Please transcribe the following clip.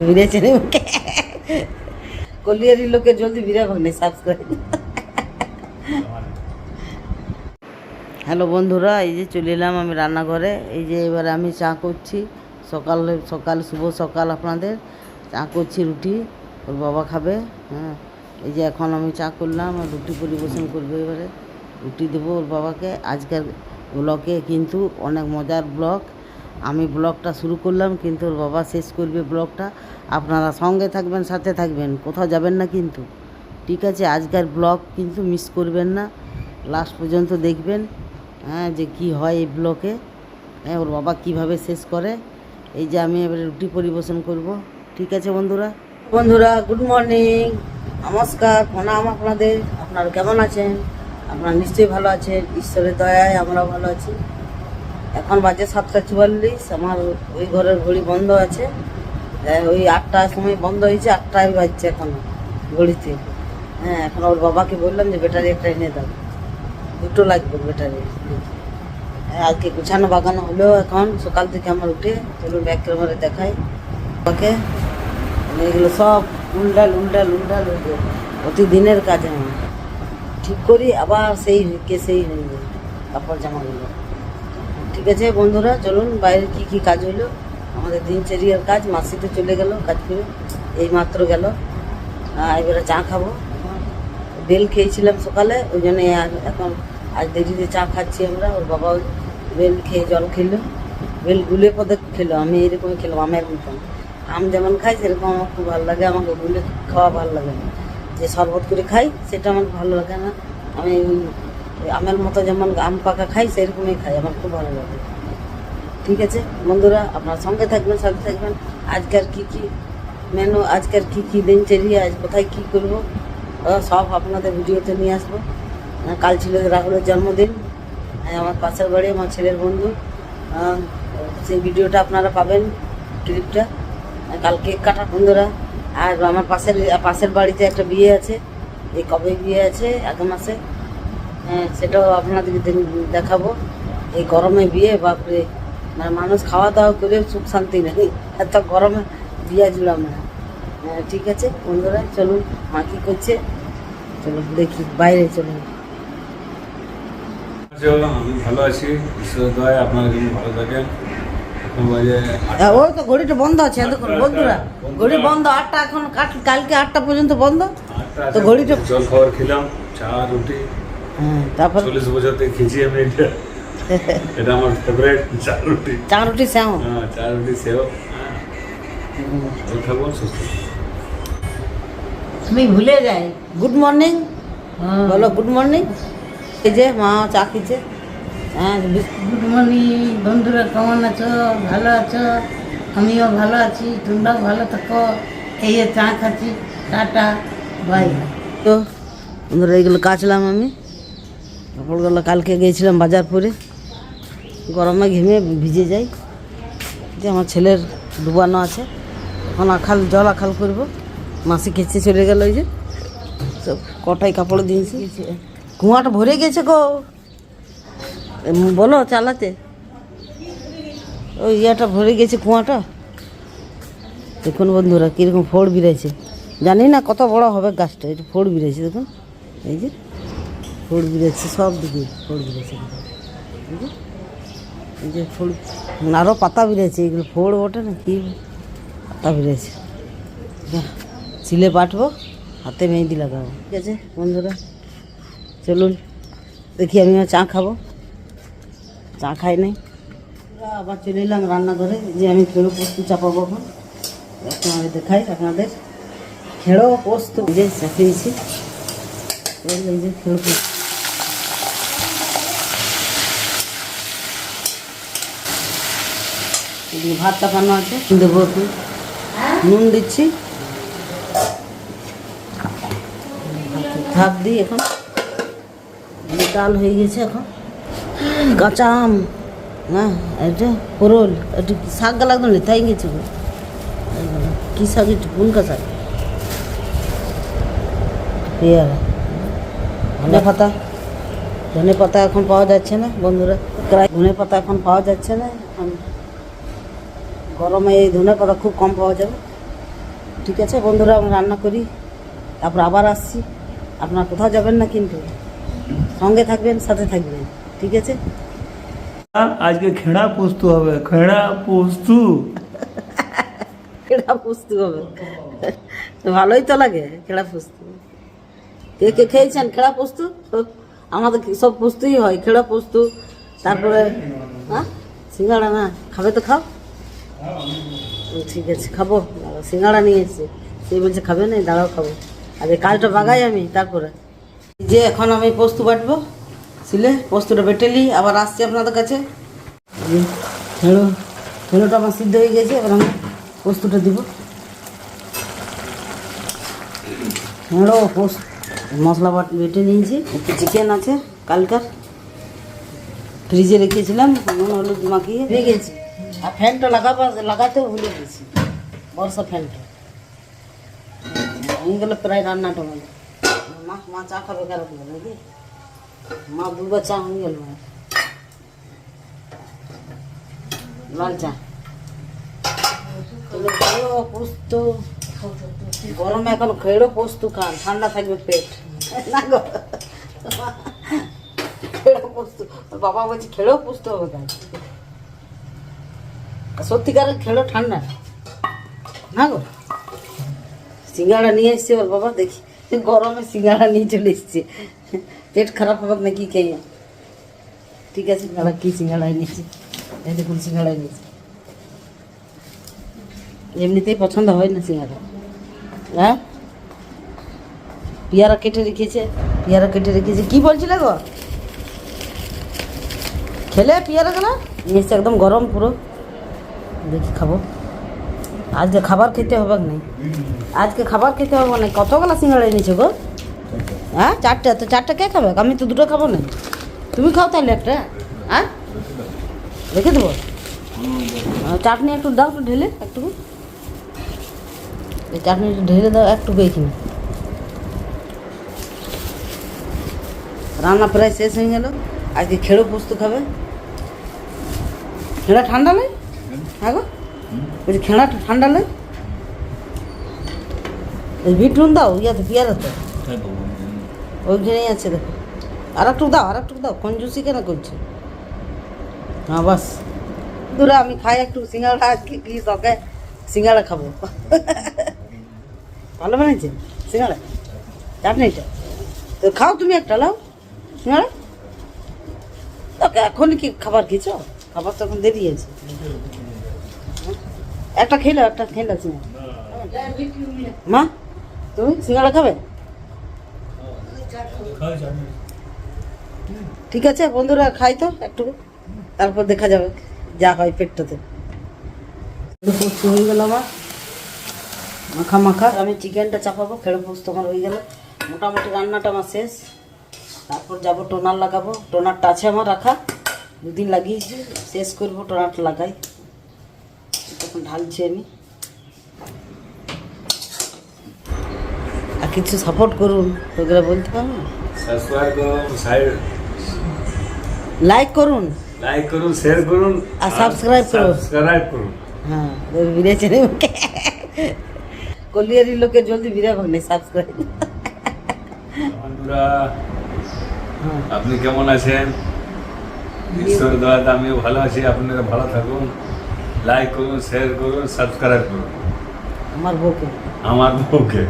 মুখে কলিয়ারি লোকে জলদি বিরা ভাগলে সাবস্ক্রাইব হ্যালো বন্ধুরা, এই যে চলে এলাম আমি রান্নাঘরে। এই যে এবারে আমি চা করছি। সকাল সকাল, শুভ সকাল আপনাদের। চা করছি রুটি, ওর বাবা খাবে হ্যাঁ। এই যে এখন আমি চা করলাম, আর রুটি পরিবেশন করব এবারে। রুটি দেবো ওর বাবাকে। আজকের ব্লকে কিন্তু অনেক মজার ব্লগ। আমি ব্লগটা শুরু করলাম, কিন্তু ওর বাবা শেষ করবে ব্লগটা। আপনারা সঙ্গে থাকবেন, সাথে থাকবেন, কোথাও যাবেন না কিন্তু। ঠিক আছে, আজকের ব্লগ কিন্তু মিস করবেন না। লাস্ট পর্যন্ত দেখবেন হ্যাঁ যে কি হয় এই ব্লকে হ্যাঁ ওর বাবা কীভাবে শেষ করে, এই যে আমি এবারে রুটি পরিবেশন করব। ঠিক আছে বন্ধুরা? বন্ধুরা গুড মর্নিং নমস্কার, প্রণাম আপনাদের। আপনারা কেমন আছেন? আপনারা নিশ্চয়ই ভালো আছেন। ঈশ্বরের দয়ায় আমরাও ভালো আছি। এখন বাজে সাতটা চুয়াল্লিশ আমার ওই ঘরের ঘড়ি বন্ধ আছে। হ্যাঁ, ওই আটটার সময় বন্ধ হয়েছে আটটায় বাজছে এখন ঘড়িতে। হ্যাঁ এখন ওর বাবাকে বললাম যে ব্যাটারি একটা এনে দাও। দুটো লাগবে ব্যাটারি। হ্যাঁ, আজকে গুছানো বাগানো হলো এখন। সকাল থেকে আমার উঠে চলুন ব্যাক ক্যামেরা দেখাই। ওকে? এগুলো সব উল্টাল উল্টাল উল্টাল উল্টাল প্রতিদিনের কাজ আমার। ঠিক করি আবার সেই কে সেই হয়ে যায় কাপড় জামাগুলো। ঠিক আছে বন্ধুরা, চলুন বাইরে কি কি কাজ হলো আমাদের দিনচর্যার কাজ মাসিতে চলে গেল কাজ করে, এই মাত্র গেল। এবারে চা খাব। বেল খেয়েছিলাম সকালে, ওই জন্য এখন আজ দেরিতে চা খাচ্ছি আমরা, ওর বাবা বেল খেয়ে জল খেলো। বেল গুলে পদে খেলো, আমি এরকমই খেলাম, আমের মতন। আম যেমন খাই, সেরকম আমার খুব ভালো লাগে, আমাকে গুলে খাওয়া ভালো লাগে না। যে শরবত করে খাই, সেটা আমার ভালো লাগে না। আমি আমের মতো যেমন আম পাকা খাই সেরকমই খাই আমার খুব ভালো লাগে। ঠিক আছে? বন্ধুরা আপনার সঙ্গে থাকবেন সাথে থাকবেন। আজকের কি কি মেনু আজকের কি কি চেরিয়ে আজ কোথায় কি করব সব আপনাদের ভিডিওতে নিয়ে আসব। কাল ছিল রাহুলের জন্মদিন। আহ, আমার পাশের বাড়ি আমার ছেলের বন্ধু। আহ, সেই ভিডিওটা আপনারা পাবেন ক্লিপটা। কাল কেক কাটা বন্ধুরা। আর আমার পাশের পাশের বাড়িতে একটা বিয়ে আছে। এই কবে বিয়ে আছে? এক মাসে। হ্যাঁ সেটাও আপনাদেরকে দেন- দেখাবো। এই গরমে বিয়ে বাপরে। মানে মানুষ খাওয়া দাওয়া করে সুখ শান্তি নেই। এত গরমে বিয়ে জুলাম না। হ্যাঁ ঠিক আছে বন্ধুরা চলুন মা কী করছে? চলুন দেখি বাইরে চলুন। আমি ভালো আছি ঈশ্বরের দয় আপনারা যেন ভালো থাকেন। হ্যাঁ, ওই তো ঘড়িটা বন্ধ আছে দেখুন বন্ধুরা। ঘড়ি বন্ধ আটটা এখন কালকে আটটা পর্যন্ত বন্ধ। তো ঘড়িটা- জল খাবার খেলাম চা রুটি। হ্যাঁ তারপর চল্লিশ বছর থেকে খেয়েছি আমি এটা। এটা আমার ফেভারিট চা রুটি। চা রুটি শ্যাম হ্যাঁ চা রুটি সেও। হ্যাঁ সুস্থ আমি ভুলে যাই। গুড মর্নিং বলো গুড মর্নিং এই যে মা চা খেয়েছে। হ্যাঁ গুড মর্নিং বন্ধুরা কেমন আছো? ভালো আছো? আমিও ভালো আছি। তোমরাও ভালো থাকো। এই চা খাচ্ছি। টাটা। বাই। তো বন্ধুরা এইগুলো কাচলাম আমি। কাপড়গুলো কালকে গিয়েছিলাম বাজারপুরে। গরমে ঘেমে ভিজে যাই। যে আমার ছেলের ডুবানো আছে। এখন আখাল, জল আখাল করব। মাসি খেঁচে চলে গেল ওই যে। সব কটাই কাপড় দিয়েছি। কুয়াটা ভরে গেছে গো। বলো চালাতে। ওই ইয়েটা ভরে গেছে কুয়াটা। দেখুন বন্ধুরা, কীরকম ফোড় বিড়াইছে। জানি না কত বড় হবে গাছটা এটা ফোড় বিড়াইছে দেখুন। এই যে। ফোড় বিড়াইছে সব দিকে ফোড় বিড়াইছে এই যে যে ফোড় আরও পাতা বিড়াইছে এগুলো ফোড় ওঠে না কি? পাতা যা, চিলে পাঠবো হাতে মেহেদি লাগাবো ঠিক আছে বন্ধুরা? চলুন দেখি আমি চা খাব। চা খাই নাই। আবার চলে এলাম রান্নাঘরে যে আমি খেড়ো পোস্ত চাপাবো এখন আমি দেখাই আপনাদের। খেড়ো পোস্ত যে চাপিয়েছি এই যে খেড়ো পোস্ত। এদিকে ভাত চাপানো আছে। দেবো একটু নুন দিচ্ছি। ভাত দিই এখন। ডাল হয়ে গেছে এখন। কাঁচা আম। হ্যাঁ এটা পরোল একটু শাক গালা একদম লেথাই গেছে। কি শাক একটু পুনকা শাক পেয়ারা। ধনে পাতা। ধনে পাতা এখন পাওয়া যাচ্ছে না বন্ধুরা। ধনে পাতা এখন পাওয়া যাচ্ছে না। গরমে এই ধনে পাতা খুব কম পাওয়া যাবে। ঠিক আছে বন্ধুরা আমি রান্না করি। তারপর আবার আসছি। আপনারা কোথাও যাবেন না কিন্তু সঙ্গে থাকবেন সাথে থাকবেন। ঠিক আছে? আজকে খেড়া পোস্ত হবে খেড়া পোস্ত। খেড়া পুষতে হবে। ভালোই তো লাগে খেড়া পুষতে কে কে খেয়েছেন খেড়া পোস্ত? আমাদের সব পুষতেই হয় খেড়া পোস্ত তারপরে হ্যাঁ? সিঙ্গাড়া না খাবে তো খাও। ঠিক আছে, খাব। সিঙ্গাড়া নিয়ে এসছে সে বলছে, খাবে না, দাঁড়াও, খাব। আর এই কাজটা বাগাই আমি, তারপরে। যে এখন আমি পোস্ত বাটবো ছিলে পোস্তটা বেটে নিই, আবার আসছি আপনাদের কাছে। খেলো খেলোটা আমার সিদ্ধ হয়ে গেছে, এবার আমি পোস্তটা দিব। হেঁড়ো পোস্ত, মশলা বাট বেটে নিয়েছি, একটু চিকেন আছে, কালকার। ফ্রিজে রেখেছিলাম, নুন, হলুদ মাখিয়ে। গেছি। আর ফ্যানটা লাগাবো, লাগাতেও ভুলে গেছি। বর্ষা ফ্যানটা। হয়ে গেল প্রায় রান্নাটা মানে মা মা চা খাবে কেরকম নাকি? মা দুবার চা হয়ে গেল। লাল চা। ভালো পোস্ত গরমে এখন খেড়ো পোস্ত খান। ঠান্ডা থাকবে পেট। না গো। খেড়ো বাবা বলছে খেড়েও পোস্ত হবে কেন? সত্যিকারের খেড়ো ঠান্ডা। না গো। সিঙ্গাড়া নিয়ে এসছে ওর বাবা, দেখি। গরমে সিঙ্গাড়া নিয়ে চলে এসছে। পেট খারাপ হবে নাকি খেয়ে ঠিক আছে দাদা কি সিঙ্গাড়ায় নিয়েছি? এই দেখুন, সিঙ্গাড়ায় নিয়েছি। এমনিতেই পছন্দ হয় না সিঙ্গাড়া। হ্যাঁ? পেয়ারা কেটে রেখেছে, পেয়ারা কেটে রেখেছে। কি বলছিলে গো? খেলে পেয়ারা গেলা নিয়ে এসছে একদম গরম পুরো। দেখি খাব। আজকে খাবার খেতে হবে না আজকে খাবার খেতে হবে না কতগুলো সিঙ্গাড়া এনেছো গো? হ্যাঁ চারটে। তো চারটে কে খাবে? আমি তো দুটো খাব না তুমি খাও তাহলে একটা। হ্যাঁ? রেখে দেবো? চাটনি একটু দাও একটু ঢেলে একটু। এই চাটনি একটু ঢেলে দাও, একটু এখানে রান্না প্রায় শেষ হয়ে গেল। আজকে খেড়ো পোস্ত খাবে। খেড়া ঠান্ডা নয় হ্যাঁ গো বলছি খেড়া ঠান্ডা নয় এই বিট নুন দাও ইয়াতে পেয়ারাতে ওইখানেই আছে দেখো। আর একটু দাও আর একটু দাও কঞ্জুসি কেন করছে? হ্যাঁ বাস। দূরে আমি খাই একটু সিঙ্গাড়া আজকে কি সকে সিঙ্গাড়া খাব। ভালো বানিয়েছে? সিঙ্গাড়া? চাটনিটা তো খাও তুমি একটা লাও সিঙ্গাড়া? তোকে এখন কি খাবার খেয়েছো? খাবার তো এখন দেরি আছে একটা খেলো একটা খেলো সিঙ্গাড়া মা, তুমি সিঙ্গাড়া খাবে? ঠিক আছে, বন্ধুরা, খাই তো একটু। তারপর দেখা যাবে, যা হয় পেটটাতে। হয়ে গেল আমার। মাখা মাখা। আমি চিকেনটা চাপাবো, খেড়ে পোস্ত তখন হয়ে গেল। মোটামুটি রান্নাটা আমার শেষ। তারপর যাব, টোনার লাগাবো। টোনারটা আছে আমার রাখা। দুদিন লাগিয়েছি, শেষ করব, টোনারটা লাগাই। তখন ঢালছি আমি। আর কিছু সাপোর্ট করুন ওগুলো বলতে পারব সাবস্ক্রাইব লাইক করুন লাইক করুন। শেয়ার করুন আর subscribe করুন। সাবস্ক্রাইব করুন। হ্যাঁ কলিয়ারি লোকের জলদি বিরে ভাগ নেই সাবস্ক্রাইব বন্ধুরা হ্যাঁ। আপনি কেমন আছেন? ঈশ্বর দয়াতে আমিও ভালো আছি আপনারা ভালো থাকুন। লাইক করুন শেয়ার করুন সাবস্ক্রাইব করুন। আমার বউকে। আমার বউকে।